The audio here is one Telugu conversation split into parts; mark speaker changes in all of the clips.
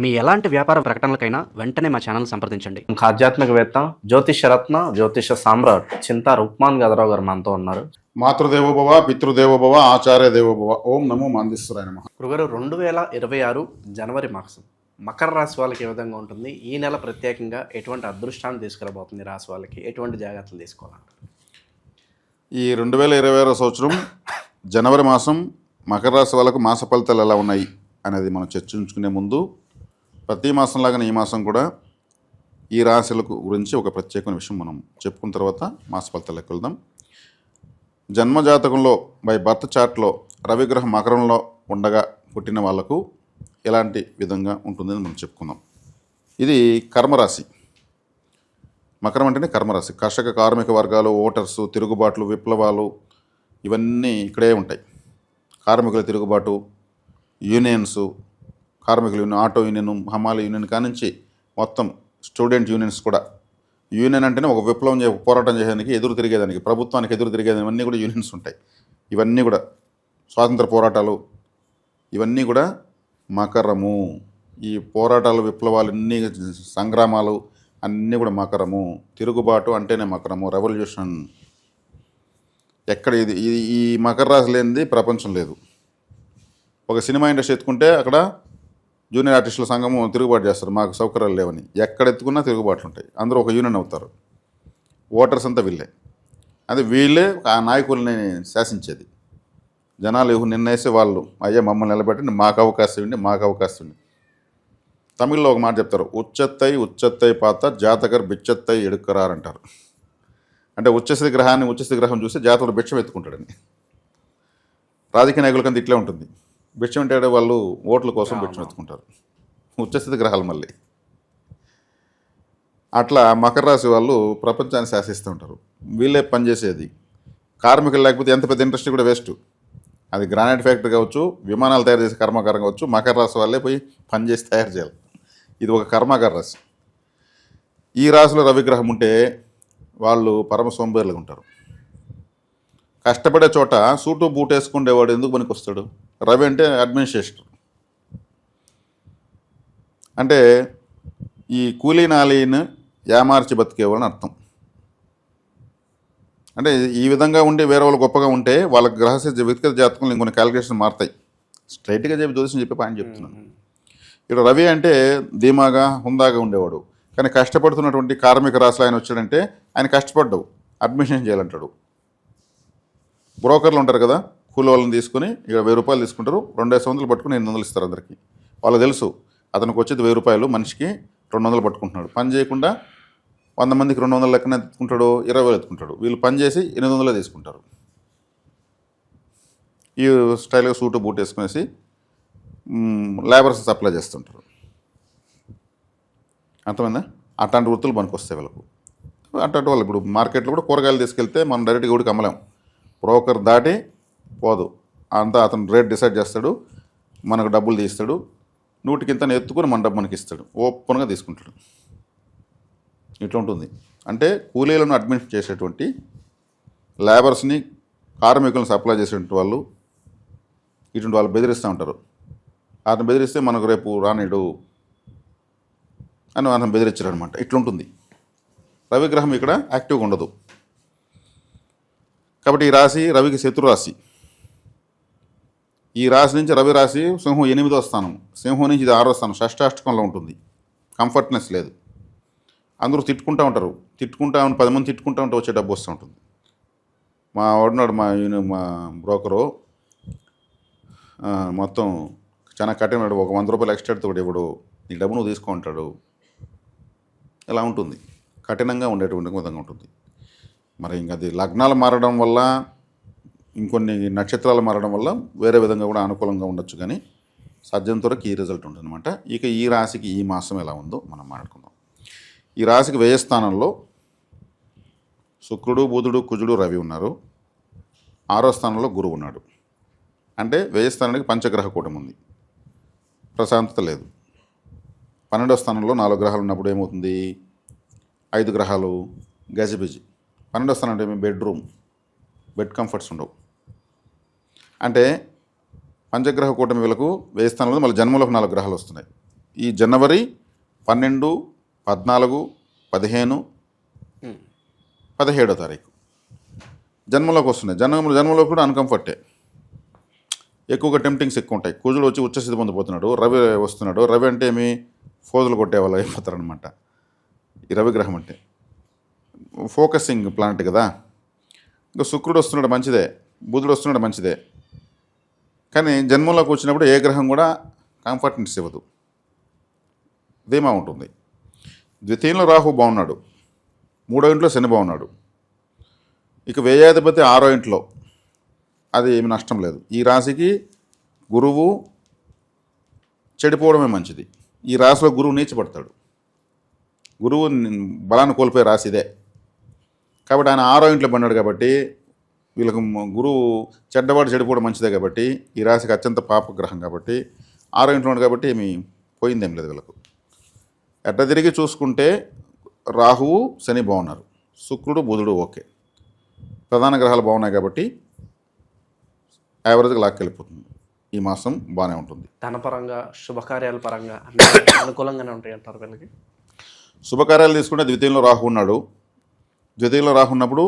Speaker 1: మీ ఎలాంటి వ్యాపార ప్రకటనలకైనా వెంటనే మా ఛానల్ సంప్రదించండి.
Speaker 2: ఆధ్యాత్మికవేత్త జ్యోతిష రత్న జ్యోతిష సామ్రాట్ చింతా రుక్మాన్ గదరావు గారు మనతో ఉన్నారు.
Speaker 3: మాతృదేవోభవ పితృదేవోభవ ఆచార్య దేవోభవ ఓం నమో మాందిస్తురాయ నమ.
Speaker 2: గురుగారు రెండు వేల ఇరవై ఆరు జనవరి మాసం. మకర రాశి వాళ్ళకి ఏ విధంగా ఉంటుంది? ఈ నెల ప్రత్యేకంగా ఎటువంటి అదృష్టాన్ని తీసుకురాబోతుంది రాశి వాళ్ళకి? ఎటువంటి జాగ్రత్తలు తీసుకోవాలంటారు?
Speaker 3: ఈ రెండు వేల ఇరవై ఆరో సంవత్సరం జనవరి మాసం మకర రాశి వాళ్ళకు మాస ఫలితాలు ఎలా ఉన్నాయి అనేది మనం చర్చించుకునే ముందు ప్రతి మాసంలాగానే ఈ మాసం కూడా ఈ రాశులకు గురించి ఒక ప్రత్యేకమైన విషయం మనం చెప్పుకున్న తర్వాత మాస ఫలితాలకు వెళ్దాం జన్మజాతకంలో బై బర్త్ చార్ట్లో రవిగ్రహం మకరంలో ఉండగా పుట్టిన వాళ్ళకు ఎలాంటి విధంగా ఉంటుందని మనం చెప్పుకుందాం. ఇది కర్మరాశి. మకరం అంటేనే కర్మరాశి. కర్షక కార్మిక వర్గాలు ఓటర్స్ తిరుగుబాట్లు విప్లవాలు ఇవన్నీ ఇక్కడే ఉంటాయి. కార్మికుల తిరుగుబాటు యూనియన్స్ కార్మికుల యూనియన్ ఆటో యూనియన్ హమాల యూనియన్ కానించి మొత్తం స్టూడెంట్ యూనియన్స్ కూడా. యూనియన్ అంటేనే ఒక విప్లవం చే పోరాటం చేయడానికి ఎదురు తిరిగేదానికి ప్రభుత్వానికి ఎదురు తిరిగేదానికి ఇవన్నీ కూడా యూనియన్స్ ఉంటాయి. ఇవన్నీ కూడా స్వాతంత్ర పోరాటాలు ఇవన్నీ కూడా మకరము. ఈ పోరాటాలు విప్లవాలు అన్నీ సంగ్రామాలు అన్నీ కూడా మకరము. తిరుగుబాటు అంటేనే మకరము రెవల్యూషన్. ఎక్కడ ఇది ఇది ఈ మకర రాశి లేనిది ప్రపంచం లేదు. ఒక సినిమా ఇండస్ట్రీ ఎత్తుకుంటే అక్కడ జూనియర్ ఆర్టిస్టుల సంఘము తిరుగుబాటు చేస్తారు. మాకు సౌకర్యాలు లేవని. ఎక్కడ ఎత్తుకున్నా తిరుగుబాట్లు ఉంటాయి. అందరూ ఒక యూనియన్ అవుతారు. ఓటర్స్ అంతా వీళ్ళే. అది వీళ్ళే ఆ నాయకుల్ని శాసించేది. జనాలు ఎవరు నిర్ణయిస్తే వాళ్ళు అయ్యా మమ్మల్ని నిలబెట్టండి. మాకు అవకాశం ఇవ్వండి మాకు అవకాశం ఇవ్వండి. తమిళ్ళో ఒక మాట చెప్తారు. ఉచ్చత్తై ఉచ్చత్తై పాత జాతకర్ బిచ్చత్తై ఎడుక్కరారు అంటారు అంటే ఉచ్చస్థితి గ్రహాన్ని ఉచ్చస్థితి గ్రహం చూసి జాతకుడు భిక్షం ఎత్తుకుంటాడని. రాజకీయ నాయకులకంతా ఇట్లే ఉంటుంది. భిక్షం అంటే వాళ్ళు ఓట్ల కోసం భిక్షం ఎత్తుకుంటారు ఉచ్చస్థితి గ్రహాలు మళ్ళీ. అట్లా మకర రాశి వాళ్ళు ప్రపంచాన్ని శాసిస్తూ ఉంటారు. వీళ్ళే పనిచేసేది కార్మికులు లేకపోతే ఎంత పెద్ద ఇండస్ట్రీ కూడా వేస్ట్. అది గ్రానైట్ ఫ్యాక్టరీ కావచ్చు విమానాలు తయారు చేసే కర్మాగారం కావచ్చు మకర రాశి వాళ్ళే పోయి పనిచేసి తయారు చేయాలి. ఇది ఒక కర్మాగార రాశి. ఈ రాశిలో రవిగ్రహం ఉంటే వాళ్ళు పరమ సోంబేరులుగా ఉంటారు. కష్టపడే చోట సూటు బూట్ వేసుకుండేవాడు ఎందుకు పనికి వస్తాడు రవి అంటే అడ్మినిస్ట్రేషన్ అంటే ఈ కూలీ నాలీని యామార్చి బతికేవాళ్ళని అర్థం. అంటే ఈ విధంగా ఉండి వేరే వాళ్ళు గొప్పగా ఉంటే వాళ్ళ గ్రహస్థ వ్యక్తిగత జాతకంలో ఇంకొన్ని క్యాలిక్యులేషన్ మారుతాయి. స్ట్రైట్గా చెప్పి జ్యోతిషం చెప్పి పాయింట్ చెప్తున్నాను. ఇక్కడ రవి అంటే ధీమాగా హుందాగా ఉండేవాడు. కానీ కష్టపడుతున్నటువంటి కార్మిక రాశులు ఆయన వచ్చాడంటే ఆయన కష్టపడ్డావు అడ్మిషన్ చేయాలంటాడు. బ్రోకర్లు ఉంటారు కదా కూలి వాళ్ళని తీసుకుని ఇక్కడ వెయ్యి రూపాయలు తీసుకుంటారు. రెండేసి వందలు పట్టుకుని ఎనిమిది వందలు ఇస్తారు అందరికీ. వాళ్ళకి తెలుసు అతనికి వచ్చేది వెయ్యి రూపాయలు మనిషికి రెండు వందలు పట్టుకుంటున్నాడు. పని చేయకుండా వంద మందికి రెండు వందల లెక్కన ఎత్తుకుంటాడు ఇరవై వేలు ఎత్తుకుంటాడు. వీళ్ళు పని చేసి ఎనిమిది వందలే తీసుకుంటారు. ఈ స్టైల్గా సూటు బూట్ వేసుకునేసి లేబర్స్ సప్లై చేస్తుంటారు. అర్థమైందా? అట్లాంటి వృత్తులు మనకు వస్తాయి వీళ్ళకు. అట్లాంటి వాళ్ళు ఇప్పుడు మార్కెట్లో కూడా కూరగాయలు తీసుకెళ్తే మనం డైరెక్ట్గా కూడా అమ్మలేము బ్రోకర్ దాటి పోదు. అంతా అతను రేట్ డిసైడ్ చేస్తాడు మనకు డబ్బులు తీస్తాడు నూటికింత ఎత్తుకుని మన డబ్బు మనకి ఇస్తాడు ఓపెన్గా తీసుకుంటాడు. ఇట్లా ఉంటుంది. అంటే కూలీలను అడ్మిట్ చేసేటువంటి లేబర్స్ని కార్మికులను సప్లై చేసేటువంటి వాళ్ళు ఇటువంటి వాళ్ళు బెదిరిస్తూ ఉంటారు. అతను బెదిరిస్తే మనకు రేపు రానిడు అని అతను బెదిరించారు అనమాట ఇట్లుంటుంది రవిగ్రహం ఇక్కడ యాక్టివ్గా ఉండదు. కాబట్టి ఈ రాశి రవికి శత్రు రాశి. ఈ రాశి నుంచి రవి రాశి సింహం ఎనిమిదో స్థానం సింహం నుంచి ఇది ఆరో స్థానం. షష్టాష్టకంలో ఉంటుంది. కంఫర్ట్నెస్ లేదు. అందరూ తిట్టుకుంటూ ఉంటారు. తిట్టుకుంటా ఉంటే పది మంది తిట్టుకుంటూ ఉంటే వచ్చే డబ్బు వస్తూ ఉంటుంది. మా వాడున్నాడు మా మా బ్రోకరు. మొత్తం చాలా కఠినడు. ఒక వంద రూపాయలు ఎక్స్ట్రా ఇవ్వడు. నీ డబ్బు నువ్వు తీసుకుంటాడు ఇలా ఉంటుంది. కఠినంగా ఉండేటువంటి విధంగా ఉంటుంది. మరి ఇంకా అది లగ్నాలు మారడం వల్ల ఇంకొన్ని నక్షత్రాలు మారడం వల్ల వేరే విధంగా కూడా అనుకూలంగా ఉండొచ్చు కానీ సజ్జంతవరకు ఈ రిజల్ట్ ఉంటుందన్నమాట. ఇక ఈ రాశికి ఈ మాసం ఎలా ఉందో మనం మాట్లాడుకుందాం. ఈ రాశికి వ్యయస్థానంలో శుక్రుడు బుధుడు కుజుడు రవి ఉన్నారు. ఆరో స్థానంలో గురువు ఉన్నాడు. అంటే వ్యయస్థానానికి పంచగ్రహ కూటమి ఉంది. ప్రశాంతత లేదు. పన్నెండో స్థానంలో నాలుగు గ్రహాలు ఉన్నప్పుడు ఏమవుతుంది? ఐదు గ్రహాలు గజిబిజి. పన్నెండో స్థానం అంటే బెడ్రూమ్ బెడ్ కంఫర్ట్స్ ఉండవు. అంటే పంచగ్రహ కూటమి వీళ్ళకు వ్యయ స్థానంలో మళ్ళీ జన్మలోకి నాలుగు గ్రహాలు వస్తున్నాయి. ఈ జనవరి పన్నెండు పద్నాలుగు పదిహేను పదిహేడో తారీఖు. జన్మలోకి వస్తున్నాయి. జన్మ జన్మలో కూడా అన్కంఫర్టే ఎక్కువగా టెంప్టింగ్స్ ఎక్కువ ఉంటాయి. కుజుడు వచ్చి ఉచ్చస్థితి పొందిపోతున్నాడు రవి వస్తున్నాడు. రవి అంటే ఏమి? ఫోజులు కొట్టే వాళ్ళు అయిపోతారనమాట ఈ రవి గ్రహం అంటే. ఫోకసింగ్ ప్లానెట్ కదా. ఇంకా శుక్రుడు వస్తున్నాడు మంచిదే బుధుడు వస్తున్నాడు మంచిదే. కానీ జన్మంలోకి వచ్చినప్పుడు ఏ గ్రహం కూడా కంఫర్ట్నెస్ ఇవ్వదు. ధీమా ఉంటుంది. ద్వితీయంలో రాహు బాగున్నాడు మూడో ఇంట్లో శని బాగున్నాడు. ఇక వ్యయాధిపతి ఆరో ఇంట్లో అది ఏమి నష్టం లేదు. ఈ రాశికి గురువు చెడిపోవడమే మంచిది. ఈ రాశిలో గురువు నీచపడతాడు. గురువు బలాన్ని కోల్పోయే రాశి ఇదే. కాబట్టి ఆయన ఆరో ఇంట్లో పడినాడు కాబట్టి వీళ్ళకు గురువు చెడ్డవాడు చెడిపోవడం మంచిదే కాబట్టి ఈ రాశికి అత్యంత పాపగ్రహం కాబట్టి ఆరో ఇంట్లో ఉన్నాడు కాబట్టి ఏమి పోయిందేం లేదు వీళ్ళకు. ఎట్ట తిరిగి చూసుకుంటే రాహువు శని బాగున్నారు. శుక్రుడు బుధుడు ఓకే. ప్రధాన గ్రహాలు బాగున్నాయి కాబట్టి యావరేజ్గా లాక్కెళ్ళిపోతుంది ఈ మాసం బాగానే ఉంటుంది.
Speaker 2: ధనపరంగా శుభకార్యాల పరంగా అనుకూలంగానే ఉంటాయి అంటారు వీళ్ళకి?
Speaker 3: శుభకార్యాలు తీసుకుంటే ద్వితీయంలో రాహు ఉన్నాడు. ద్వితీయంలో రాకున్నప్పుడు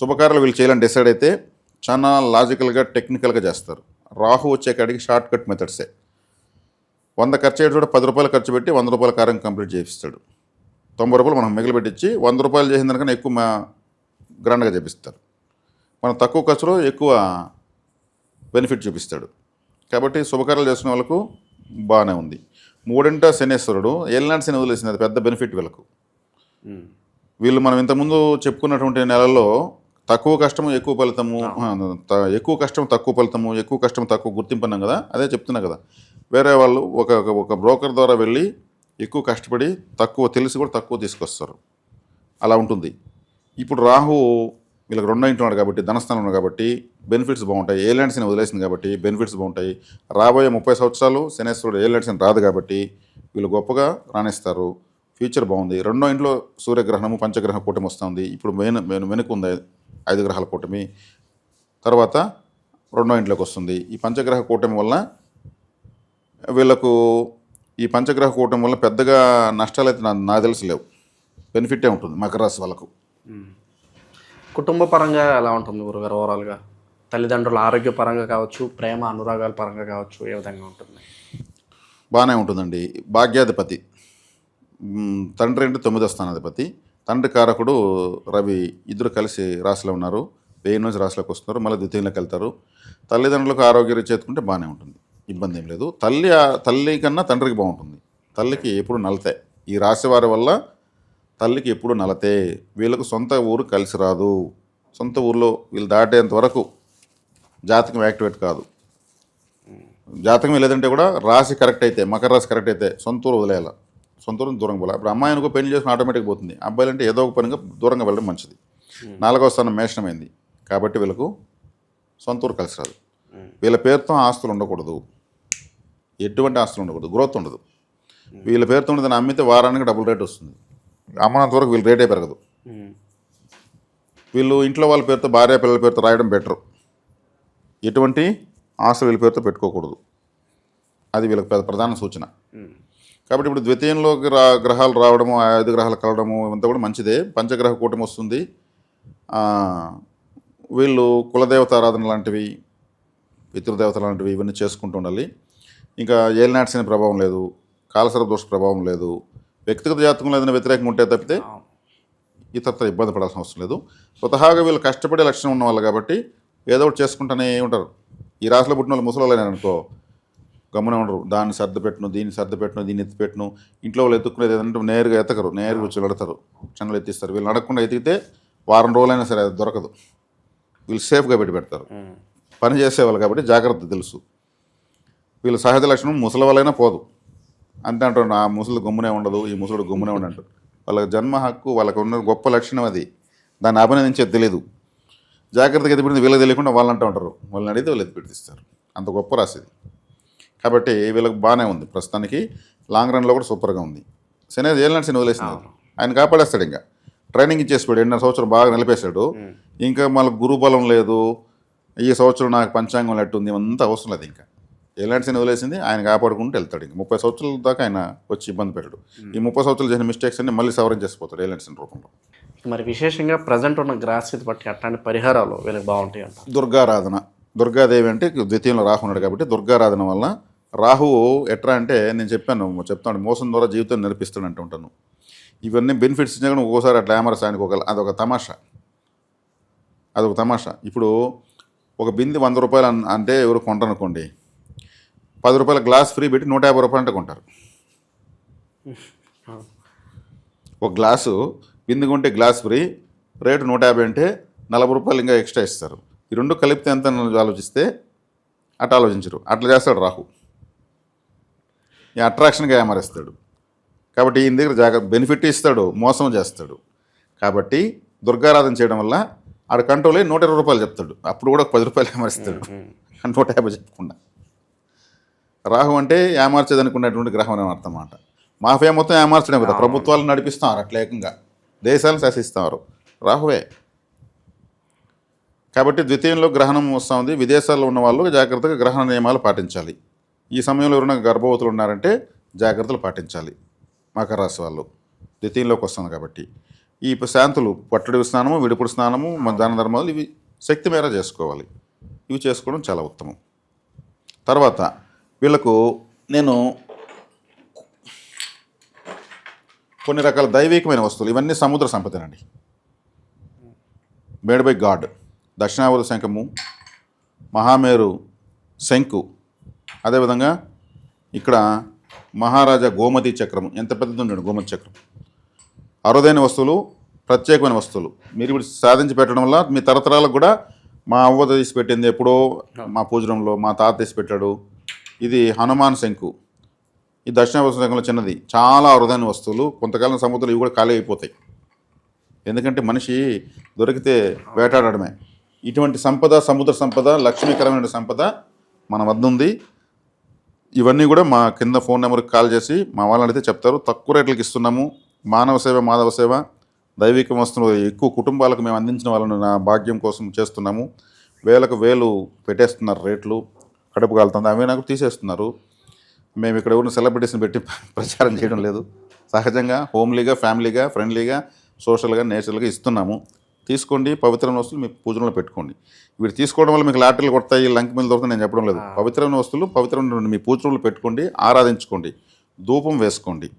Speaker 3: శుభకార్యాలు వీళ్ళు చేయాలని డిసైడ్ అయితే చాలా లాజికల్గా టెక్నికల్గా చేస్తారు. రాహు వచ్చే కాడికి షార్ట్ కట్ మెథడ్సే వంద ఖర్చు అయ్యేది కూడా పది రూపాయలు ఖర్చు పెట్టి వంద రూపాయల కార్యం కంప్లీట్ చేపిస్తాడు తొంభై రూపాయలు మనం మిగిలి పెట్టించి వంద రూపాయలు చేసిన దానికన్నా ఎక్కువ మా గ్రాండ్గా చేపిస్తారు. మనం తక్కువ ఖర్చులో ఎక్కువ బెనిఫిట్ చూపిస్తాడు. కాబట్టి శుభకార్యాలు చేసిన వాళ్ళకు బాగానే ఉంది. మూడింట శనేశ్వరుడు ఏలినాటి శని వదిలేసింది అది పెద్ద బెనిఫిట్ వీళ్ళకు. వీళ్ళు మనం ఇంతకుముందు చెప్పుకున్నటువంటి నెలల్లో తక్కువ కష్టము ఎక్కువ ఫలితము ఎక్కువ కష్టం తక్కువ ఫలితము ఎక్కువ కష్టం తక్కువ గుర్తింపు అన్నాం కదా అదే చెప్తున్నా కదా. వేరే వాళ్ళు ఒక ఒక- బ్రోకర్ ద్వారా వెళ్ళి ఎక్కువ కష్టపడి తక్కువ తెలిసి కూడా తక్కువ తీసుకొస్తారు. అలా ఉంటుంది. ఇప్పుడు రాహు వీళ్ళకి రెండో ఇంట్లో ఉన్నాడు కాబట్టి ధనస్థానం ఉన్నాడు కాబట్టి బెనిఫిట్స్ బాగుంటాయి. ఏలాండ్స్ని వదిలేసింది కాబట్టి బెనిఫిట్స్ బాగుంటాయి. రాబోయే ముప్పై సంవత్సరాలు శనేశ్వరుడు ఏలాండ్స్ని రాదు కాబట్టి వీళ్ళు గొప్పగా రాణిస్తారు. ఫ్యూచర్ బాగుంది. రెండో ఇంట్లో సూర్యగ్రహణము పంచగ్రహ కూటమి వస్తుంది. ఇప్పుడు మెయిన్ మెయిన్ వెనుక ఉంది ఐదు గ్రహాల కూటమి. తర్వాత రెండో ఇంట్లోకి వస్తుంది. ఈ పంచగ్రహ కూటమి వల్ల వీళ్ళకు ఈ పంచగ్రహ కూటమి వల్ల పెద్దగా నష్టాలు అయితే నా నాకు తెలిసి లేవు. బెనిఫిటే ఉంటుంది మకర రాశి వాళ్ళకు.
Speaker 2: కుటుంబ పరంగా ఎలా ఉంటుంది గురుగారు ఓవరాల్గా? తల్లిదండ్రుల ఆరోగ్యపరంగా కావచ్చు ప్రేమ అనురాగాల పరంగా కావచ్చు ఏ విధంగా ఉంటుంది?
Speaker 3: బాగానే ఉంటుందండి. భాగ్యాధిపతి. తండ్రి అంటే తొమ్మిదో స్థానాధిపతి. తండ్రి కారకుడు రవి ఇద్దరు కలిసి రాశిలో ఉన్నారు. వెయ్యి నుంచి రాశిలోకి వస్తున్నారు. మళ్ళీ ద్వితీయంలోకి వెళ్తారు. తల్లిదండ్రులకు ఆరోగ్యం చేతుకుంటే బాగానే ఉంటుంది. ఇబ్బంది ఏం లేదు. తల్లి తల్లి కన్నా తండ్రికి బాగుంటుంది. తల్లికి ఎప్పుడు నలతే. ఈ రాశి వారి వల్ల తల్లికి ఎప్పుడు నలతే. వీళ్ళకు సొంత ఊరు కలిసి రాదు. సొంత ఊర్లో వీళ్ళు దాటేంత వరకు జాతకం యాక్టివేట్ కాదు. జాతకం లేదంటే కూడా రాశి కరెక్ట్ అయితే మకర రాశి కరెక్ట్ అయితే సొంత ఊరు వదిలేయాలి. సొంత ఊరు దూరంగా పోవాలి ఇప్పుడు అమ్మాయి అనుకో పెళ్ళి చేసుకుని ఆటోమేటిక్ పోతుంది. అబ్బాయిలు అంటే ఏదో ఒక పనిగా దూరంగా వెళ్ళడం మంచిది. నాలుగవ స్థానం మేషణమైంది కాబట్టి వీళ్ళకు సొంత ఊరు కలిసి రాదు. వీళ్ళ పేరుతో ఆస్తులు ఉండకూడదు. ఎటువంటి ఆస్తులు ఉండకూడదు. గ్రోత్ ఉండదు. వీళ్ళ పేరుతో ఉన్నదాన్ని అమ్మితే వారానికి డబుల్ రేట్ వస్తుంది. అమ్మనంత వరకు వీళ్ళ రేటే పెరగదు. వీళ్ళు ఇంట్లో వాళ్ళ పేరుతో భార్య పిల్లల పేరుతో రాయడం బెటర్. ఎటువంటి ఆస్తులు వీళ్ళ పేరుతో పెట్టుకోకూడదు. అది వీళ్ళకి ప్రధాన సూచన. కాబట్టి ఇప్పుడు ద్వితీయంలోకి రా గ్రహాలు రావడము ఆ ఐదు గ్రహాలు కలవడము ఇవంతా కూడా మంచిదే. పంచగ్రహ కూటమి వస్తుంది. వీళ్ళు కులదేవత ఆరాధన లాంటివి పితృదేవత లాంటివి ఇవన్నీ చేసుకుంటూ ఉండాలి. ఇంకా ఏలినాట్స్ అనే ప్రభావం లేదు కాలసర దోష ప్రభావం లేదు వ్యక్తిగత జాతకంలో ఏదైనా వ్యతిరేకంగా ఉంటే తప్పితే. ఇతరతో ఇబ్బంది పడాల్సిన అవసరం లేదు. స్వతహాగా వీళ్ళు కష్టపడే లక్షణం ఉన్న వాళ్ళు కాబట్టి ఏదో ఒకటి చేసుకుంటూనే ఉంటారు. ఈ రాశిలో పుట్టిన వాళ్ళు ముసలి అనుకో గమ్మునే ఉండరు. దాన్ని సర్ది పెట్టును దీన్ని సర్ది పెట్టును దీన్ని ఎత్తి పెట్టును. ఇంట్లో వాళ్ళు ఎత్తుకునేది ఏదంటే నేరుగా ఎత్తకరు నేరుగా వచ్చి వెళతారు క్షణాలు ఎత్తిస్తారు. వీళ్ళు నడకుండా ఎతికితే వారం రోజులైనా సరే అది దొరకదు. వీళ్ళు సేఫ్గా పెట్టి పెడతారు. పని చేసేవాళ్ళు కాబట్టి జాగ్రత్త తెలుసు. వీళ్ళ సహజ లక్షణం ముసలి వాళ్ళైనా పోదు. అంతే అంటారు ఆ ముసలి గమ్మునే ఉండదు ఈ ముసలుడు గమ్మునే ఉండు అంటారు. వాళ్ళ జన్మ హక్కు వాళ్ళకు ఉన్న గొప్ప లక్షణం అది. దాన్ని అభినందించేది తెలియదు జాగ్రత్తగా ఎత్తిపెట్టింది వీళ్ళకి తెలియకుండా వాళ్ళు అంటూ ఉంటారు. వాళ్ళని అడిగితే వాళ్ళు ఎత్తిపెట్టిస్తారు అంత గొప్ప రాసేది కాబట్టి వీళ్ళకి బాగానే ఉంది. ప్రస్తుతానికి లాంగ్ రన్లో కూడా సూపర్గా ఉంది. శని ఏళ్ళనాడు శని వదిలేసినారు ఆయన కాపాడేస్తాడు ఇంకా. ట్రైనింగ్ ఇచ్చేసిపోయాడు. ఎన్నర సంవత్సరం బాగా నిలిపేశాడు. ఇంకా మళ్ళీ గురు బలం లేదు. ఈ సంవత్సరం నాకు పంచాంగం లెట్టు ఉంది. అంత అవసరం లేదు ఇంకా. ఎలాంటి వదిలేసింది. ఆయన కాపాడుకుంటూ వెళ్తాడు ఇంక. ముప్పై సంవత్సరాల దాకా ఆయన వచ్చి ఇబ్బంది పెట్టాడు. ఈ ముప్పై సంవత్సరాలు చేసిన మిస్టేక్స్ అన్ని మళ్ళీ సవరణ చేసిపోతాడు ఎలాంటి రూపంలో.
Speaker 2: మరి విశేషంగా ప్రజెంట్ ఉన్న గ్రహస్థితి బట్టి అట్లాంటి పరిహారాలు వీళ్ళకి బాగుంటాయి అంట
Speaker 3: దుర్గారాధన. దుర్గాదేవి అంటే ద్వితీయంలో రాహు ఉన్నాడు కాబట్టి దుర్గారాధన వల్ల రాహువు ఎట్లా అంటే నేను చెప్పాను చెప్తాను మోసం ద్వారా జీవితం నడిపిస్తాడు అంటుంటాను ఇవన్నీ బెనిఫిట్స్ ఇచ్చినా కానీ ఒక్కోసారి అట్లా యామరస్ ఆయనకు ఒక అదొక తమాషా. అదొక తమాషా. ఇప్పుడు ఒక బింది వంద రూపాయలు అంటే ఎవరు కొంటారనుకోండి పది రూపాయల గ్లాస్ ఫ్రీ పెట్టి నూట యాభై రూపాయలు అంటే కొంటారు. ఒక గ్లాసు బింది కొంటే గ్లాస్ ఫ్రీ రేటు నూట యాభై అంటే నలభై రూపాయలు ఇంకా ఎక్స్ట్రా ఇస్తారు. ఈ రెండు కలిపితే ఎంత ఆలోచిస్తే అట్లా ఆలోచించరు. అట్లా చేస్తాడు రాహు. అట్రాక్షన్గా ఏమరేస్తాడు? కాబట్టి ఈయన దగ్గర జాగ్రత్త బెనిఫిట్ ఇస్తాడు మోసం చేస్తాడు. కాబట్టి దుర్గారాధన చేయడం వల్ల ఆడ కంట్రోల్ అయ్యి నూట ఇరవై రూపాయలు చెప్తాడు. అప్పుడు కూడా ఒక పది రూపాయలు ఏమరిస్తాడు. నూట యాభై చెప్పకుండా. రాహు అంటే ఏమార్చేది అనుకున్నటువంటి గ్రహం అని అర్థం అన్నమాట. మాఫియా మొత్తం ఏమార్చడం కదా. ప్రభుత్వాలు నడిపిస్తున్నారు అట్లా ఏకంగా. దేశాలను శాసిస్తున్నారు రాహువే. కాబట్టి ద్వితీయంలో గ్రహణం వస్తూ ఉంది విదేశాల్లో ఉన్న వాళ్ళు జాగ్రత్తగా గ్రహణ నియమాలు పాటించాలి. ఈ సమయంలో ఎవరైనా గర్భవతులు ఉన్నారంటే జాగ్రత్తలు పాటించాలి. మకర రాశి వాళ్ళు. ద్వితీయంలోకి వస్తుంది కాబట్టి. ఈ శాంతులు పట్టడి స్నానము విడుపుడు స్నానము మన దాన ధర్మాలు ఇవి శక్తి మేర చేసుకోవాలి. ఇవి చేసుకోవడం చాలా ఉత్తమం. తర్వాత వీళ్ళకు నేను కొన్ని రకాల దైవికమైన వస్తువులు. ఇవన్నీ సముద్ర సంపదనండి. Made by God. దక్షిణావతి శంఖము మహామేరు శంకు అదేవిధంగా ఇక్కడ మహారాజా గోమతి చక్రం ఎంత పెద్దది ఉండండి గోమతి చక్రం. అరుదైన వస్తువులు ప్రత్యేకమైన వస్తువులు. మీరు ఇప్పుడు సాధించి పెట్టడం వల్ల మీ తరతరాలకు కూడా మా అవ్వ తీసి పెట్టింది ఎప్పుడో మా పూజనంలో మా తాత తీసి పెట్టాడు ఇది హనుమాన్ శంకు. ఈ దక్షిణావతి శంఖంలో చిన్నది. చాలా అరుదైన వస్తువులు. కొంతకాలం సముద్రం ఇవి కూడా ఖాళీ అయిపోతాయి. ఎందుకంటే మనిషి దొరికితే వేటాడడమే. ఇటువంటి సంపద సముద్ర సంపద లక్ష్మీకరమైన సంపద మన వద్ద ఉంది ఇవన్నీ కూడా మా కింద ఫోన్ నెంబర్కి కాల్ చేసి మా వాళ్ళని చెప్తారు. తక్కువ రేట్లకి ఇస్తున్నాము. మానవ సేవ మాధవ సేవ. దైవిక వస్తువులు ఎక్కువ కుటుంబాలకు మేము అందించిన వాళ్ళని నా భాగ్యం కోసం చేస్తున్నాము. వేలకు వేలు పెట్టేస్తున్నారు రేట్లు. కడుపు కాలుతుంది. అవి నాకు తీసేస్తున్నారు. మేము ఇక్కడ ఉన్న సెలబ్రిటీస్ని పెట్టి ప్రచారం చేయడం లేదు. సహజంగా హోమ్లీగా ఫ్యామిలీగా ఫ్రెండ్లీగా సోషల్గా నేచురల్గా ఇస్తున్నాము. తీసుకోండి పవిత్రమైన వస్తువులు మీ పూజలో పెట్టుకోండి. వీటి తీసుకోవడం వల్ల మీకు లాటరీలు కొడతాయి లంక మీద దొరుకుతాయి నేను చెప్పడం లేదు. పవిత్రమైన వస్తువులు పవిత్రమైన మీ పూజలో పెట్టుకోండి ఆరాధించుకోండి ధూపం వేసుకోండి.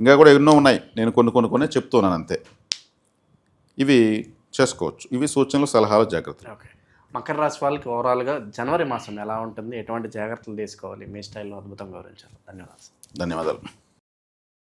Speaker 3: ఇంకా కూడా ఎన్నో ఉన్నాయి నేను కొన్ని కొన్ని కొన్ని చెప్తున్నాను అంతే. ఇవి చేసుకోవచ్చు. ఇవి సూచనలు సలహాలు జాగ్రత్తలు.
Speaker 2: ఓకే. మకర రాశి వాళ్ళకి ఓవరాల్గా జనవరి మాసం ఎలా ఉంటుంది ఎటువంటి జాగ్రత్తలు తీసుకోవాలి మీ స్టైల్లో అద్భుతంగా వివరించారు. ధన్యవాదాలు.
Speaker 3: ధన్యవాదాలు.